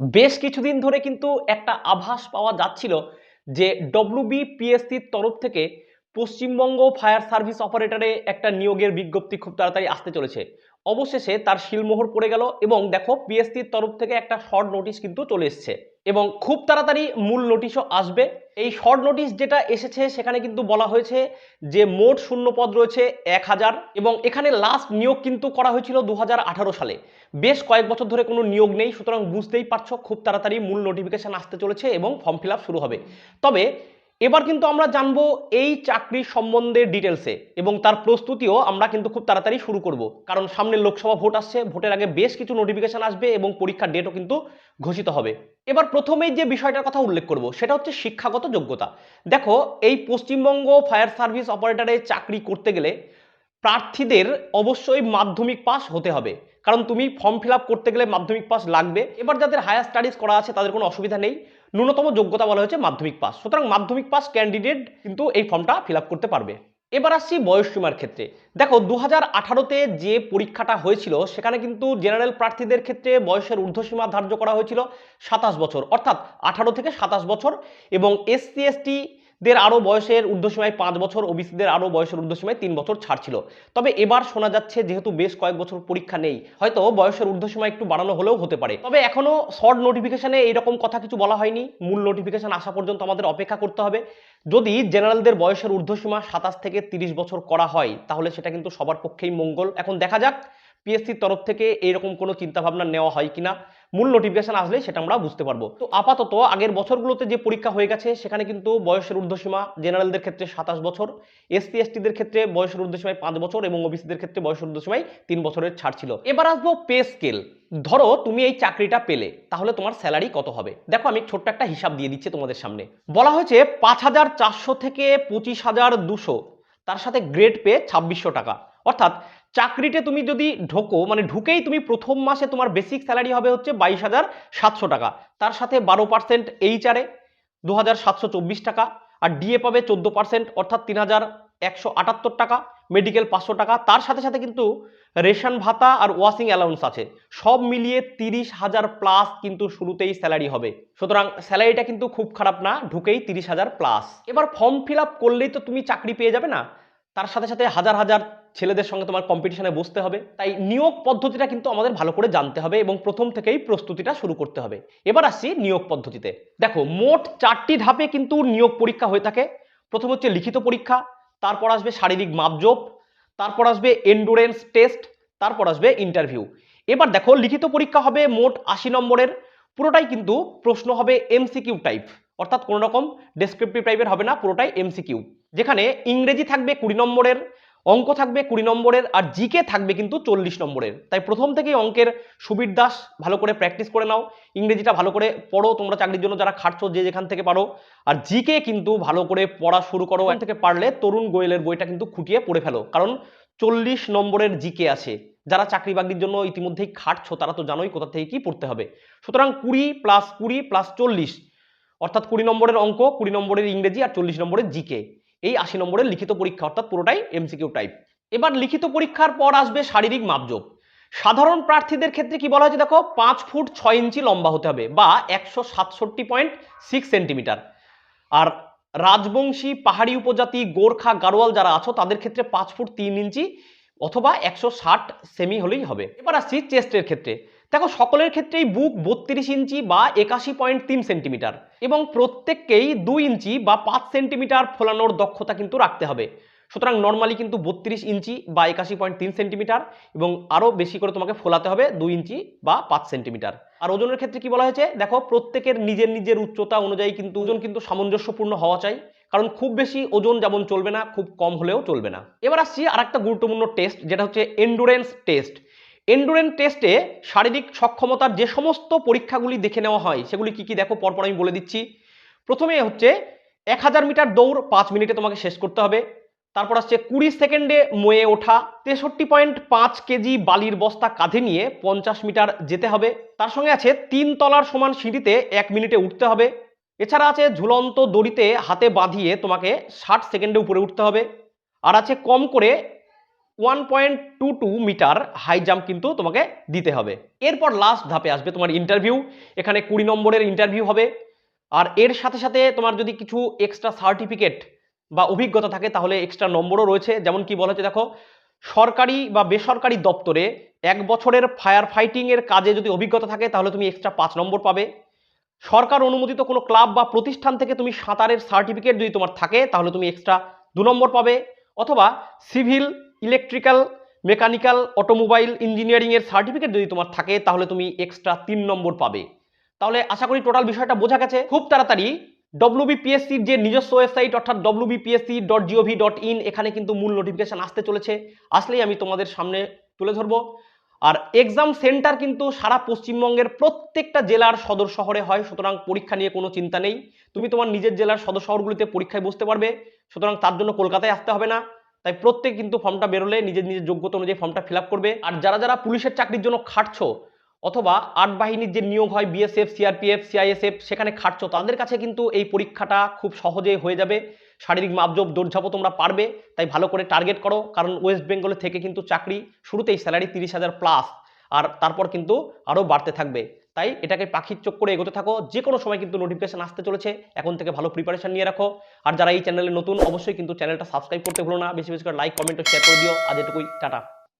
বেশ কিছুদিন ধরে কিন্তু একটা আভাস পাওয়া যাচ্ছিল যে ডব্লিউবিপিএসসির তরফ থেকে পশ্চিমবঙ্গ ফায়ার সার্ভিস অপারেটরে একটা নিয়োগের বিজ্ঞপ্তি খুব তাড়াতাড়ি আসতে চলেছে। অবশেষে তার শিলমোহর পড়ে গেল এবং দেখো পিএসসির তরফ থেকে একটা শর্ট নোটিশ কিন্তু চলে এসছে। এবং খুব তাড়াতাড়ি মূল নোটিশও আসবে। এই শর্ট নোটিশ যেটা এসেছে সেখানে কিন্তু বলা হয়েছে যে মোট শূন্য পদ রয়েছে এক হাজার এবং এখানে লাস্ট নিয়োগ কিন্তু করা হয়েছিল দু হাজার আঠারো সালে। বেশ কয়েক বছর ধরে কোনো নিয়োগ নেই, সুতরাং বুঝতেই পারছ খুব তাড়াতাড়ি মূল নোটিফিকেশন আসতে চলেছে এবং ফর্ম ফিল শুরু হবে। তবে এবার কিন্তু আমরা জানব এই চাকরির সম্বন্ধে ডিটেলসে এবং তার প্রস্তুতিও আমরা কিন্তু খুব তাড়াতাড়ি শুরু করব। কারণ সামনে লোকসভা ভোট আসছে, ভোটের আগে বেশ কিছু নোটিফিকেশন আসবে এবং পরীক্ষার ডেটও কিন্তু ঘোষিত হবে। এবার প্রথমেই যে বিষয়টার কথা উল্লেখ করব, সেটা হচ্ছে শিক্ষাগত যোগ্যতা। দেখো, এই পশ্চিমবঙ্গ ফায়ার সার্ভিস অপারেটরে চাকরি করতে গেলে প্রার্থীদের অবশ্যই মাধ্যমিক পাস হতে হবে। কারণ তুমি ফর্ম ফিল করতে গেলে মাধ্যমিক পাস লাগবে। এবার যাদের হায়ার স্টাডিজ করা আছে, তাদের কোনো অসুবিধা নেই। ন্যূনতম যোগ্যতা বলা হয়েছে মাধ্যমিক পাস সুতরাং মাধ্যমিক পাস ক্যান্ডিডেট কিন্তু এই ফর্মটা ফিল করতে পারবে। এবার আসছি বয়সসীমার ক্ষেত্রে। দেখো দু হাজার আঠারোতে যে পরীক্ষাটা হয়েছিল, সেখানে কিন্তু জেনারেল প্রার্থীদের ক্ষেত্রে বয়সের ঊর্ধ্বসীমা ধার্য করা হয়েছিল সাতাশ বছর। অর্থাৎ আঠারো থেকে সাতাশ বছর এবং এসসি এসটি দের আরও বয়সের ঊর্ধ্বসীমায় পাঁচ বছর, ওবিসিদের আরও বয়সের ঊর্ধ্বসীমায় তিন বছর ছাড় ছিল তবে এবার শোনা যাচ্ছে যেহেতু বেশ কয়েক বছর পরীক্ষা নেই, হয়তো বয়সের ঊর্ধ্বসীমা একটু বাড়ানো হলেও হতে পারে। তবে এখনও শর্ট নোটিফিকেশনে এইরকম কথা কিছু বলা হয়নি। মূল নোটিফিকেশন আসা পর্যন্ত আমাদের অপেক্ষা করতে হবে। যদি জেনারেলদের বয়সের ঊর্ধ্বসীমা সাতাশ থেকে তিরিশ বছর করা হয়, তাহলে সেটা কিন্তু সবার পক্ষেই মঙ্গল। এখন দেখা যাক, পিএসসির তরফ থেকে এইরকম কোনো চিন্তাভাবনা নেওয়া হয় কিনা। মূল নোটিফিকেশন আসলে সেটা আমরা বুঝতে পারব। তো আপাতত আগের বছরগুলোতে যে পরীক্ষা হয়ে গেছে, সেখানে কিন্তু বয়সের ঊর্ধ্বসীমা জেনারেলদের ক্ষেত্রে সাতাশ বছর এসসি এসটিদের ক্ষেত্রে বয়সের ঊর্ধ্বসীমায় পাঁচ বছর এবং ওবিসিদের ক্ষেত্রে বয়সের ঊর্ধ্বসীমায় তিন বছরের ছাড় ছিল। এবার আসব পে স্কেল ধরো তুমি এই চাকরিটা পেলে, তাহলে তোমার স্যালারি কত হবে? দেখো আমি ছোট্ট একটা হিসাব দিয়ে দিচ্ছি তোমাদের সামনে। বলা হয়েছে পাঁচ হাজার চারশো থেকে পঁচিশ হাজার দুশো, তার সাথে গ্রেড পে ছাব্বিশশো টাকা। অর্থাৎ চাকরিতে তুমি যদি ঢোকো মানে ঢুকেই তুমি প্রথম মাসে তোমার বেসিক স্যালারি হবে হচ্ছে বাইশ হাজার সাতশো টাকা। তার সাথে বারো পার্সেন্ট এইচআরে দু হাজার সাতশো চব্বিশ টাকা, আর ডিএ পাবে চোদ্দ পার্সেন্ট অর্থাৎ তিন হাজার একশো আটাত্তর টাকা মেডিকেল পাঁচশো টাকা। তার সাথে সাথে কিন্তু রেশন ভাতা আর ওয়াশিং অ্যালাউন্স আছে। সব মিলিয়ে তিরিশ হাজার প্লাস কিন্তু শুরুতেই স্যালারি হবে। সুতরাং স্যালারিটা কিন্তু খুব খারাপ না, ঢুকেই তিরিশ হাজার প্লাস এবার ফর্ম ফিল করলেই তো তুমি চাকরি পেয়ে যাবে না। তার সাথে সাথে হাজার হাজার ছেলেদের সঙ্গে তোমার কম্পিটিশনে বসতে হবে। তাই নিয়োগ পদ্ধতিটা কিন্তু আমাদের ভালো করে জানতে হবে এবং প্রথম থেকেই প্রস্তুতিটা শুরু করতে হবে। এবার আসছি নিয়োগ পদ্ধতিতে। দেখো, মোট চারটি ধাপে কিন্তু নিয়োগ পরীক্ষা হয়ে থাকে। প্রথম হচ্ছে লিখিত পরীক্ষা, তারপর আসবে শারীরিক মাপজোপ, তারপর আসবে এন্ডুরেন্স টেস্ট তারপর আসবে ইন্টারভিউ এবার দেখো, লিখিত পরীক্ষা হবে মোট আশি নম্বরের। পুরোটাই কিন্তু প্রশ্ন হবে এমসিকিউ টাইপ অর্থাৎ কোনো রকম ডেসক্রিপটিভ টাইপের হবে না, পুরোটাই এমসিকিউ যেখানে ইংরেজি থাকবে কুড়ি নম্বরের অঙ্ক থাকবে কুড়ি নম্বরের আর জিকে থাকবে কিন্তু চল্লিশ নম্বরের। তাই প্রথম থেকেই অঙ্কের সুবীর দাস ভালো করে প্র্যাকটিস করে নাও। ইংরেজিটা ভালো করে পড়ো, তোমরা চাকরির জন্য যারা খাটছো যে যেখান থেকে পারো। আর জিকে কিন্তু ভালো করে পড়া শুরু করো, এখান থেকে পারলে তরুণ গোয়েলের বইটা কিন্তু খুঁটিয়ে পড়ে ফেলো। কারণ চল্লিশ নম্বরের জিকে আছে। যারা চাকরি বাকরির জন্য ইতিমধ্যেই খাটছো, তারা তো জানোই কোথা থেকে কি পড়তে হবে। সুতরাং কুড়ি প্লাস কুড়ি প্লাস চল্লিশ, অর্থাৎ কুড়ি নম্বরের অঙ্ক, কুড়ি নম্বরের ইংরেজি আর চল্লিশ নম্বরের জিকে এই আশি নম্বরের লিখিত পরীক্ষা, অর্থাৎ পুরোটাই এমসিকিউ টাইপ এবার লিখিত পরীক্ষার পর আসবে শারীরিক মাপজোপ সাধারণ প্রার্থীদের ক্ষেত্রে কি বলা হয়েছে দেখো? পাঁচ ফুট ছয় ইঞ্চি লম্বা হতে হবে বা একশো সাতষট্টি পয়েন্ট সিক্স সেন্টিমিটার আর রাজবংশী, পাহাড়ি উপজাতি, গোর্খা, গারোয়াল যারা আছো, তাদের ক্ষেত্রে পাঁচ ফুট তিন ইঞ্চি অথবা একশো ষাট সেমি হলেই হবে। এবার আসছি চেস্টের ক্ষেত্রে। দেখো, সকলের ক্ষেত্রেই বুক বত্রিশ ইঞ্চি বা একাশি পয়েন্ট তিন সেন্টিমিটার এবং প্রত্যেককেই দুই ইঞ্চি বা পাঁচ সেন্টিমিটার ফোলানোর দক্ষতা কিন্তু রাখতে হবে। সুতরাং নর্মালি কিন্তু বত্রিশ ইঞ্চি বা একাশি পয়েন্ট তিন সেন্টিমিটার এবং আরও বেশি করে তোমাকে ফোলাতে হবে দুই ইঞ্চি বা পাঁচ সেন্টিমিটার। আর ওজনের ক্ষেত্রে কি বলা হয়েছে? দেখো, প্রত্যেকের নিজের নিজের উচ্চতা অনুযায়ী কিন্তু ওজন কিন্তু সামঞ্জস্যপূর্ণ হওয়া চাই, কারণ খুব বেশি ওজন যেমন চলবে না, খুব কম হলেও চলবে না। এবার আসছি আর একটা গুরুত্বপূর্ণ টেস্ট যেটা হচ্ছে এন্ডুরেন্স টেস্ট এন্ডুরেন্স টেস্টে শারীরিক সক্ষমতার যে সমস্ত পরীক্ষাগুলি দেখে নেওয়া হয়, সেগুলি কি কি দেখো? পরপর আমি বলে দিচ্ছি। প্রথমে হচ্ছে এক হাজার মিটার দৌড় পাঁচ মিনিটে তোমাকে শেষ করতে হবে। তারপর আসছে কুড়ি সেকেন্ডে ময়ে ওঠা, তেষট্টি পয়েন্ট পাঁচ কেজি বালির বস্তা কাঁধে নিয়ে পঞ্চাশ মিটার যেতে হবে। তার সঙ্গে আছে তিন তলার সমান সিঁড়িতে এক মিনিটে উঠতে হবে। এছাড়া আছে ঝুলন্ত দড়িতে হাতে বাঁধিয়ে তোমাকে ষাট সেকেন্ডে উপরে উঠতে হবে। আর আছে কম করে one point two two metre high jump কিন্তু তোমাকে দিতে হবে। এরপর লাস্ট ধাপে আসবে তোমার ইন্টারভিউ এখানে কুড়ি নম্বরের ইন্টারভিউ হবে। আর এর সাথে সাথে তোমার যদি কিছু এক্সট্রা সার্টিফিকেট বা অভিজ্ঞতা থাকে, তাহলে এক্সট্রা নম্বরও রয়েছে। যেমন কি বলা হচ্ছে, দেখো, সরকারি বা বেসরকারি দপ্তরে এক বছরের ফায়ার ফাইটিং এর কাজে যদি অভিজ্ঞতা থাকে, তাহলে তুমি এক্সট্রা পাঁচ নম্বর পাবে। সরকার অনুমোদিত কোনো ক্লাব বা প্রতিষ্ঠান থেকে তুমি সাঁতারের সার্টিফিকেট যদি তোমার থাকে, তাহলে তুমি এক্সট্রা দু নম্বর পাবে। অথবা সিভিল ইলেকট্রিক্যাল, মেকানিক্যাল, অটোমোবাইল ইঞ্জিনিয়ারিংয়ের সার্টিফিকেট যদি তোমার থাকে, তাহলে তুমি এক্সট্রা তিন নম্বর পাবে। তাহলে আশা করি টোটাল বিষয়টা বোঝা গেছে। খুব তাড়াতাড়ি ডব্লিউবিপিএসসির যে নিজস্ব ওয়েবসাইট, অর্থাৎ WBPSC dot G O V dot in এখানে কিন্তু মূল নোটিফিকেশন আসতে চলেছে। আসলেই আমি তোমাদের সামনে তুলে ধরবো। আর এক্সাম সেন্টার কিন্তু সারা পশ্চিমবঙ্গের প্রত্যেকটা জেলার সদর শহরে হয়, সুতরাং পরীক্ষা নিয়ে কোনো চিন্তা নেই। তুমি তোমার নিজের জেলার সদর শহরগুলিতে পরীক্ষায় বসতে পারবে, সুতরাং তার জন্য কলকাতায় আসতে হবে না। তাই প্রত্যেক কিন্তু ফর্মটা বেরোলে নিজের নিজের যোগ্যতা অনুযায়ী ফর্মটা ফিল করবে। আর যারা যারা পুলিশের চাকরির জন্য খাটছো অথবা আট বাহিনীর যে নিয়োগ হয় বিএসএফ সিআরপিএফ সিআইএসএফ সেখানে খাটছো, তাদের কাছে কিন্তু এই পরীক্ষাটা খুব সহজেই হয়ে যাবে। শারীরিক মাপজোপ, দৌড়ঝাঁপও তোমরা পারবে, তাই ভালো করে টার্গেট করো। কারণ ওয়েস্ট বেঙ্গলে থেকে কিন্তু চাকরি শুরুতেই স্যালারি তিরিশ হাজার প্লাস আর তারপর কিন্তু আরও বাড়তে থাকবে। তাই এটাকে পাখির চোখ করে এগোতে থাকো। যে কোনো সময় কিন্তু নোটিফিকেশান আসতে চলেছে। এখন থেকে ভালো প্রিপারেশান নিয়ে রাখো। আর যারা এই চ্যানেলে নতুন, অবশ্যই কিন্তু চ্যানেলটা সাবস্ক্রাইব করতে ভুলো না। বেশি বেশি করে লাইক কমেন্ট ও শেয়ার করে দিও। আজ এটুকুই। টাটা।